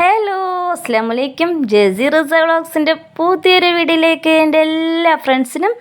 Hello അസ്സാം വലൈക്കും ജെസി റിസ വ്ളോഗ്സിന്റെ പുതിയൊരു വീഡിയോയിലേക്ക് എന്റെ എല്ലാ ഫ്രണ്ട്സിനും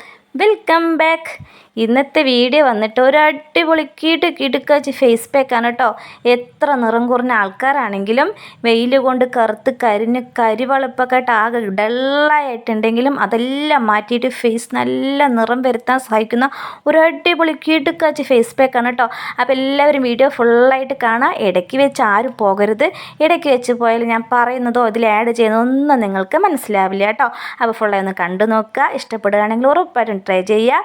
വെൽക്കം ബാക്ക്. ഇന്നത്തെ വീഡിയോ വന്നിട്ട് ഒരു അടിപൊളി കിടു കിടുക്കാച്ച് ഫേസ് പാക്കാണ് കേട്ടോ എത്ര നിറം കുറഞ്ഞ ആൾക്കാരാണെങ്കിലും വെയിൽ കൊണ്ട് കറുത്ത് കരിഞ്ഞ് കരിവളപ്പൊക്കെ ആയിട്ട് ആകെ ഡള്ളായിട്ടുണ്ടെങ്കിലും അതെല്ലാം മാറ്റിയിട്ട് ഫേസ് നല്ല നിറം വരുത്താൻ സഹായിക്കുന്ന ഒരു അടിപൊളി കിടുക്കാച്ച് ഫേസ് പാക്കാണ് കേട്ടോ അപ്പോൾ എല്ലാവരും വീഡിയോ ഫുള്ളായിട്ട് കാണാം. ഇടയ്ക്ക് വെച്ച് ആരും പോകരുത്. ഇടയ്ക്ക് വെച്ച് പോയാൽ ഞാൻ പറയുന്നതോ ഇതിൽ ആഡ് ചെയ്യുന്നതോ ഒന്നും നിങ്ങൾക്ക് മനസ്സിലാവില്ല കേട്ടോ അപ്പോൾ ഫുള്ളായി ഒന്ന് കണ്ടു നോക്കുക. ഇഷ്ടപ്പെടുകയാണെങ്കിൽ ഉറപ്പായിട്ടും ട്രൈ ചെയ്യുക.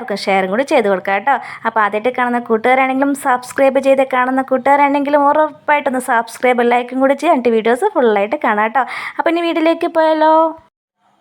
എല്ലാവർക്കും ഷെയറും കൂടി ചെയ്ത് കൊടുക്കുക കേട്ടോ. അപ്പോൾ ആദ്യമായിട്ട് കാണുന്ന കൂട്ടുകാരാണെങ്കിലും സബ്സ്ക്രൈബ് ചെയ്ത് കാണുന്ന കൂട്ടുകാരാണെങ്കിലും ഉറപ്പായിട്ടൊന്ന് സബ്സ്ക്രൈബ് ലൈക്കും കൂടി ചെയ്യാൻ വീഡിയോസ് ഫുള്ളായിട്ട് കാണാം കേട്ടോ. അപ്പോൾ ഇനി വീട്ടിലേക്ക് പോയാലോ?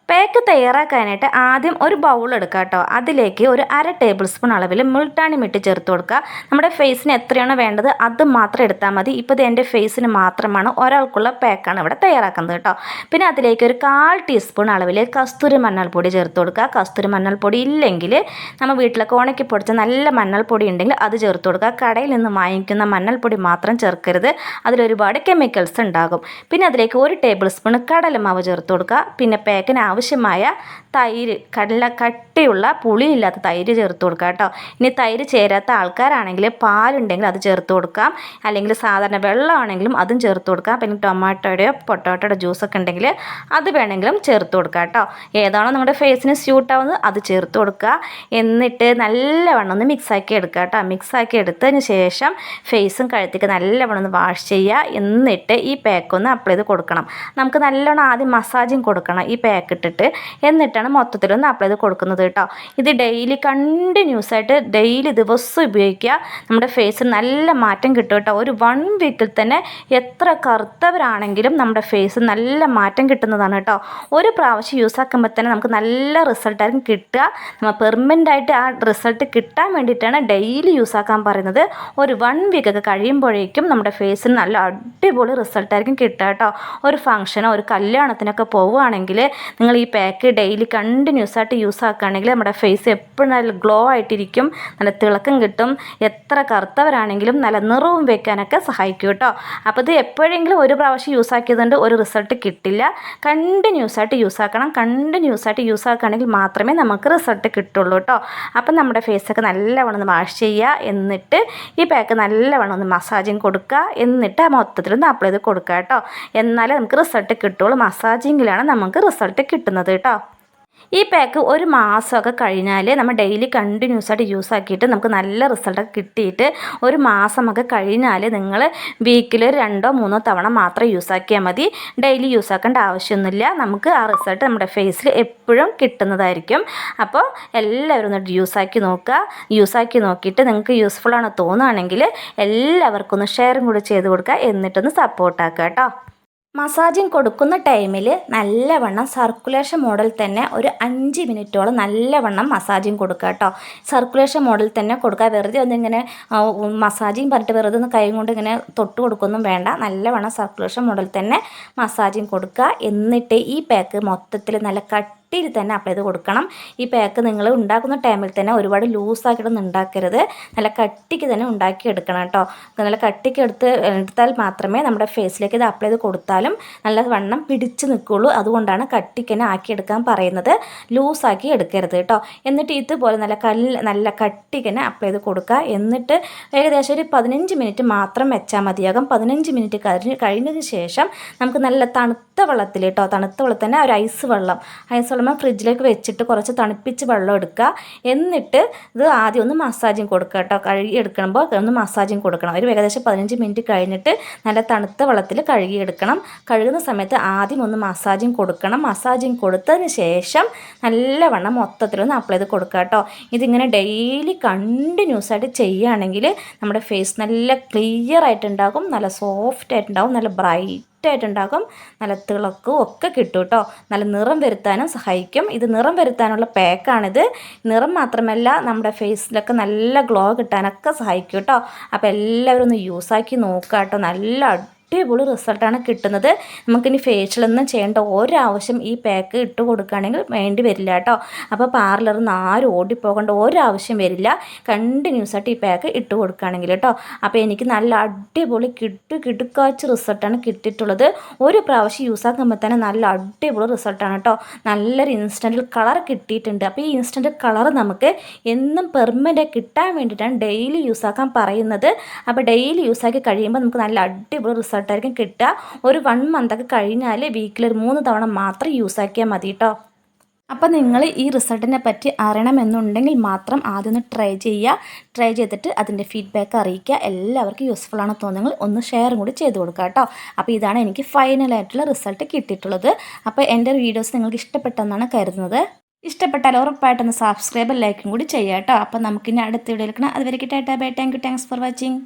പാക്ക് തയ്യാറാക്കാനായിട്ട് ആദ്യം ഒരു ബൗൾ എടുക്കുക കേട്ടോ അതിലേക്ക് ഒരു അര ടേബിൾ സ്പൂൺ അളവിൽ മുൾട്ടാണി മിട്ടി ചേർത്ത് കൊടുക്കുക. നമ്മുടെ ഫേസിന് എത്രയാണോ വേണ്ടത് അത് മാത്രം എടുത്താൽ മതി. ഇപ്പോൾ ഇത് എന്റെ ഫേസിന് മാത്രമാണ് ഒരാൾക്കുള്ള പാക്കാണ് ഇവിടെ തയ്യാറാക്കുന്നത് കേട്ടോ പിന്നെ അതിലേക്ക് ഒരു കാൽ ടീസ്പൂൺ അളവിൽ കസ്തൂരി മഞ്ഞൾപ്പൊടി ചേർത്ത് കൊടുക്കുക. കസ്തൂരി മഞ്ഞൾപ്പൊടി ഇല്ലെങ്കിൽ നമ്മൾ വീട്ടിലൊക്കെ ഉണക്കി പൊടിച്ച നല്ല മഞ്ഞൾപ്പൊടി ഉണ്ടെങ്കിൽ അത് ചേർത്ത് കൊടുക്കുക. കടയിൽ നിന്ന് വാങ്ങിക്കുന്ന മഞ്ഞൾപ്പൊടി മാത്രം ചേർക്കരുത്. അതിലൊരുപാട് കെമിക്കൽസ് ഉണ്ടാകും. പിന്നെ അതിലേക്ക് ഒരു ടേബിൾ സ്പൂൺ കടലമാവ് ചേർത്ത് കൊടുക്കുക. പിന്നെ പാക്കിന് ആവശ്യമായ തൈര് കടല കട്ടിയുള്ള പുളിയില്ലാത്ത തൈര് ചേർത്ത് കൊടുക്കുക കേട്ടോ. ഇനി തൈര് ചേരാത്ത ആൾക്കാരാണെങ്കിൽ പാലുണ്ടെങ്കിൽ അത് ചേർത്ത് കൊടുക്കാം. അല്ലെങ്കിൽ സാധാരണ വെള്ളമാണെങ്കിലും അതും ചേർത്ത് കൊടുക്കാം. പിന്നെ ടൊമാറ്റോയുടെയോ പൊട്ടോട്ടോയുടെ ജ്യൂസൊക്കെ ഉണ്ടെങ്കിൽ അത് വേണമെങ്കിലും ചേർത്ത് കൊടുക്കുക കേട്ടോ. ഏതാണോ നിങ്ങളുടെ ഫേസിന് സ്യൂട്ട് ആവുന്നത് അത് ചേർത്ത് കൊടുക്കുക. എന്നിട്ട് നല്ലവണ്ണം ഒന്ന് മിക്സാക്കി എടുക്കുക കേട്ടോ. മിക്സാക്കി എടുത്തതിന് ശേഷം ഫേസും കഴുത്തേക്ക് നല്ലവണ്ണം ഒന്ന് വാഷ് ചെയ്യുക. എന്നിട്ട് ഈ പാക്ക് ഒന്ന് അപ്ലൈ ചെയ്ത് കൊടുക്കണം. നമുക്ക് നല്ലവണ്ണം ആദ്യം മസാജും കൊടുക്കണം ഈ പാക്ക് എന്നിട്ടാണ് മൊത്തത്തിലൊന്ന് അപ്ലൈ ചെയ്ത് കൊടുക്കുന്നത് കേട്ടോ. ഇത് ഡെയിലി കണ്ടിന്യൂസ് ആയിട്ട് ഡെയിലി ദിവസം ഉപയോഗിക്കുക. നമ്മുടെ ഫേസ് നല്ല മാറ്റം കിട്ടും കേട്ടോ. ഒരു വൺ വീക്കിൽ തന്നെ എത്ര കറുത്തവരാണെങ്കിലും നമ്മുടെ ഫേസ് നല്ല മാറ്റം കിട്ടുന്നതാണ് കേട്ടോ. ഒരു പ്രാവശ്യം യൂസ് ആക്കുമ്പോൾ തന്നെ നമുക്ക് നല്ല റിസൾട്ടായിരിക്കും കിട്ടുക. നമ്മൾ പെർമനന്റ് ആയിട്ട് ആ റിസൾട്ട് കിട്ടാൻ വേണ്ടിയിട്ടാണ് ഡെയിലി യൂസ് ആക്കാൻ പറയുന്നത്. ഒരു വൺ വീക്കൊക്കെ കഴിയുമ്പോഴേക്കും നമ്മുടെ ഫേസിന് നല്ല അടിപൊളി റിസൾട്ടായിരിക്കും കിട്ടുക കേട്ടോ. ഒരു ഫംഗ്ഷനോ ഒരു കല്യാണത്തിനൊക്കെ പോവുകയാണെങ്കിൽ നിങ്ങൾ ഈ പാക്ക് ഡെയിലി കണ്ടിന്യൂസ് ആയിട്ട് യൂസ് ആക്കുകയാണെങ്കിൽ നമ്മുടെ ഫേസ് എപ്പോഴും നല്ല ഗ്ലോ ആയിട്ടിരിക്കും നല്ല തിളക്കം കിട്ടും. എത്ര കറുത്തവരാണെങ്കിലും നല്ല നിറവും വെക്കാനൊക്കെ സഹായിക്കും കേട്ടോ. അപ്പോൾ ഇത് എപ്പോഴെങ്കിലും ഒരു പ്രാവശ്യം യൂസ് ആക്കിയതുകൊണ്ട് ഒരു റിസൾട്ട് കിട്ടില്ല. കണ്ടിന്യൂസ് ആയിട്ട് യൂസ് ആക്കണം. കണ്ടിന്യൂസ് ആയിട്ട് യൂസ് ആക്കുകയാണെങ്കിൽ മാത്രമേ നമുക്ക് റിസൾട്ട് കിട്ടുള്ളൂ കേട്ടോ. അപ്പം നമ്മുടെ ഫേസൊക്കെ നല്ലവണ്ണം ഒന്ന് വാഷ് ചെയ്യുക. എന്നിട്ട് ഈ പാക്ക് നല്ലവണ്ണം ഒന്ന് മസാജിങ് കൊടുക്കുക. എന്നിട്ട് ആ മൊത്തത്തിലൊന്ന് അപ്ലൈ ചെയ്ത് കൊടുക്കുക കേട്ടോ. എന്നാലേ നമുക്ക് റിസൾട്ട് കിട്ടുള്ളൂ. മസാജിങ്ങിലാണ് നമുക്ക് റിസൾട്ട് കിട്ടുന്നത് കേട്ടോ. ഈ പാക്ക് ഒരു മാസമൊക്കെ കഴിഞ്ഞാൽ നമ്മൾ ഡെയിലി കണ്ടിന്യൂസ് ആയിട്ട് യൂസ് ആക്കിയിട്ട് നമുക്ക് നല്ല റിസൾട്ടൊക്കെ കിട്ടിയിട്ട് ഒരു മാസമൊക്കെ കഴിഞ്ഞാൽ നിങ്ങൾ വീക്കിൽ രണ്ടോ മൂന്നോ തവണ മാത്രം യൂസ് ആക്കിയാൽ മതി. ഡെയിലി യൂസ് ആക്കേണ്ട ആവശ്യമൊന്നുമില്ല. നമുക്ക് ആ റിസൾട്ട് നമ്മുടെ ഫേസിൽ എപ്പോഴും കിട്ടുന്നതായിരിക്കും. അപ്പോൾ എല്ലാവരും ഒന്ന് യൂസ് ആക്കി നോക്കുക. യൂസ് ആക്കി നോക്കിയിട്ട് നിങ്ങൾക്ക് യൂസ്ഫുൾ ആണോ തോന്നുകയാണെങ്കിൽ എല്ലാവർക്കും ഒന്ന് ഷെയറും കൂടി ചെയ്ത് കൊടുക്കുക. എന്നിട്ടൊന്ന് സപ്പോർട്ടാക്കുക കേട്ടോ. മസാജിങ് കൊടുക്കുന്ന ടൈമിൽ നല്ലവണ്ണം സർക്കുലേഷൻ മോഡൽ തന്നെ ഒരു അഞ്ച് മിനിറ്റോളം നല്ലവണ്ണം മസാജിങ് കൊടുക്കുക കേട്ടോ. സർക്കുലേഷൻ മോഡൽ തന്നെ കൊടുക്കുക. വെറുതെ ഒന്നിങ്ങനെ മസാജിങ് പറഞ്ഞിട്ട് വെറുതെ ഒന്ന് കൈ കൊണ്ട് ഇങ്ങനെ തൊട്ട് കൊടുക്കൊന്നും വേണ്ട. നല്ലവണ്ണം സർക്കുലേഷൻ മോഡൽ തന്നെ മസാജിങ് കൊടുക്കുക. എന്നിട്ട് ഈ പാക്ക് മൊത്തത്തിൽ നല്ല കട്ട് കട്ടിയിൽ തന്നെ അപ്ലൈ ചെയ്ത് കൊടുക്കണം. ഈ പാക്ക് നിങ്ങൾ ഉണ്ടാക്കുന്ന ടൈമിൽ തന്നെ ഒരുപാട് ലൂസാക്കിയിട്ടൊന്നും ഉണ്ടാക്കരുത്. നല്ല കട്ടിക്ക് തന്നെ ഉണ്ടാക്കി എടുക്കണം കേട്ടോ നല്ല കട്ടിക്ക് എടുത്ത് എടുത്താൽ മാത്രമേ നമ്മുടെ ഫേസിലേക്ക് ഇത് അപ്ലൈ ചെയ്ത് കൊടുത്താലും നല്ല വണ്ണം പിടിച്ച് നിൽക്കുകയുള്ളൂ അതുകൊണ്ടാണ് കട്ടിക്ക് തന്നെ ആക്കിയെടുക്കാൻ പറയുന്നത്. ലൂസാക്കി എടുക്കരുത് കേട്ടോ എന്നിട്ട് ഇതുപോലെ നല്ല കല്ല് നല്ല കട്ടിക്ക് തന്നെ അപ്ലൈ ചെയ്ത് കൊടുക്കുക. എന്നിട്ട് ഏകദേശം ഒരു പതിനഞ്ച് മിനിറ്റ് മാത്രം വെച്ചാൽ മതിയാകും പതിനഞ്ച് മിനിറ്റ് കഴിഞ്ഞ് കഴിഞ്ഞതിന് ശേഷം നമുക്ക് നല്ല തണുത്ത വെള്ളത്തിൽ കേട്ടോ തണുത്ത വെള്ളത്തിൽ തന്നെ ഒരു ഐസ് വെള്ളം. ഐസ് വെള്ളം ഫ്രിഡ്ജിലേക്ക് വെച്ചിട്ട് കുറച്ച് തണുപ്പിച്ച് വെള്ളം എടുക്കുക. എന്നിട്ട് ഇത് ആദ്യം ഒന്ന് മസാജിങ് കൊടുക്കുക കേട്ടോ കഴുകി എടുക്കുമ്പോൾ ഒന്ന് മസാജിങ് കൊടുക്കണം. ഒരു ഏകദേശം പതിനഞ്ച് മിനിറ്റ് കഴിഞ്ഞിട്ട് നല്ല തണുത്ത വെള്ളത്തിൽ കഴുകി എടുക്കണം. കഴുകുന്ന സമയത്ത് ആദ്യം ഒന്ന് മസാജിങ് കൊടുക്കണം. മസാജിങ് കൊടുത്തതിന് ശേഷം നല്ലവണ്ണം മൊത്തത്തിലൊന്ന് അപ്ലൈ ചെയ്ത് കൊടുക്കുക കേട്ടോ ഇതിങ്ങനെ ഡെയിലി കണ്ടിന്യൂസ് ആയിട്ട് ചെയ്യുകയാണെങ്കിൽ നമ്മുടെ ഫേസ് നല്ല ക്ലിയർ ആയിട്ടുണ്ടാകും നല്ല സോഫ്റ്റ് ആയിട്ടുണ്ടാകും നല്ല ബ്രൈറ്റ് ആയിട്ടുണ്ടാകും നല്ല തിളക്കും ഒക്കെ കിട്ടും കേട്ടോ നല്ല നിറം വരുത്താനും സഹായിക്കും. ഇത് നിറം വരുത്താനുള്ള പാക്കാണിത്. നിറം മാത്രമല്ല നമ്മുടെ ഫേസിലൊക്കെ നല്ല ഗ്ലോ കിട്ടാനൊക്കെ സഹായിക്കും കേട്ടോ അപ്പോൾ എല്ലാവരും ഒന്ന് യൂസാക്കി നോക്കുക കേട്ടോ നല്ല അടിപൊളി റിസൾട്ടാണ് കിട്ടുന്നത്. നമുക്കിനി ഫേഷ്യലൊന്നും ചെയ്യേണ്ട ഒരാവശ്യം ഈ പാക്ക് ഇട്ട് കൊടുക്കുകയാണെങ്കിൽ വേണ്ടി വരില്ല കേട്ടോ. അപ്പോൾ പാർലറിൽ നിന്ന് ആരും ഓടിപ്പോകേണ്ട ഒരാവശ്യം വരില്ല. കണ്ടിന്യൂസ് ആയിട്ട് ഈ പാക്ക് ഇട്ട് കൊടുക്കുകയാണെങ്കിൽ കേട്ടോ. അപ്പോൾ എനിക്ക് നല്ല അടിപൊളി കിട്ടു കിടുക്കാച്ച് റിസൾട്ടാണ് കിട്ടിയിട്ടുള്ളത്. ഒരു പ്രാവശ്യം യൂസ് ആക്കുമ്പോൾ തന്നെ നല്ല അടിപൊളി റിസൾട്ടാണ് കേട്ടോ. നല്ലൊരു ഇൻസ്റ്റന്റ് കളർ കിട്ടിയിട്ടുണ്ട്. അപ്പോൾ ഈ ഇൻസ്റ്റന്റ് കളർ നമുക്ക് എന്നും പെർമനന്റ് കിട്ടാൻ വേണ്ടിയിട്ടാണ് ഡെയിലി യൂസ് ആക്കാൻ പറയുന്നത്. അപ്പോൾ ഡെയിലി യൂസ് ആക്കി കഴിയുമ്പോൾ നമുക്ക് നല്ല അടിപൊളി റിസൾട്ടായിരിക്കും കിട്ടുക. ഒരു വൺ മന്തൊക്കെ കഴിഞ്ഞാൽ വീക്കിൽ ഒരു മൂന്ന് തവണ മാത്രം യൂസ് ആക്കിയാൽ മതി കേട്ടോ അപ്പോൾ നിങ്ങൾ ഈ റിസൾട്ടിനെ പറ്റി അറിയണമെന്നുണ്ടെങ്കിൽ മാത്രം ആദ്യം ഒന്ന് ട്രൈ ചെയ്യുക. ട്രൈ ചെയ്തിട്ട് അതിന്റെ ഫീഡ്ബാക്ക് അറിയിക്കുക. എല്ലാവർക്കും യൂസ്ഫുൾ ആണ് തോന്നുന്നെങ്കിൽ ഒന്ന് ഷെയറും കൂടി ചെയ്ത് കൊടുക്കുക കേട്ടോ അപ്പോൾ ഇതാണ് എനിക്ക് ഫൈനലായിട്ടുള്ള റിസൾട്ട് കിട്ടിയിട്ടുള്ളത്. അപ്പോൾ എന്റെ വീഡിയോസ് നിങ്ങൾക്ക് ഇഷ്ടപ്പെട്ടെന്നാണ് കരുതുന്നത്. ഇഷ്ടപ്പെട്ടാൽ ഉറപ്പായിട്ടൊന്ന് സബ്സ്ക്രൈബ് ലൈക്കും കൂടി ചെയ്യാം കേട്ടോ അപ്പോൾ നമുക്കിനി അടുത്ത വീഡിയോ എടുക്കണം അതുവരെ tata bye. Thank you thanks for watching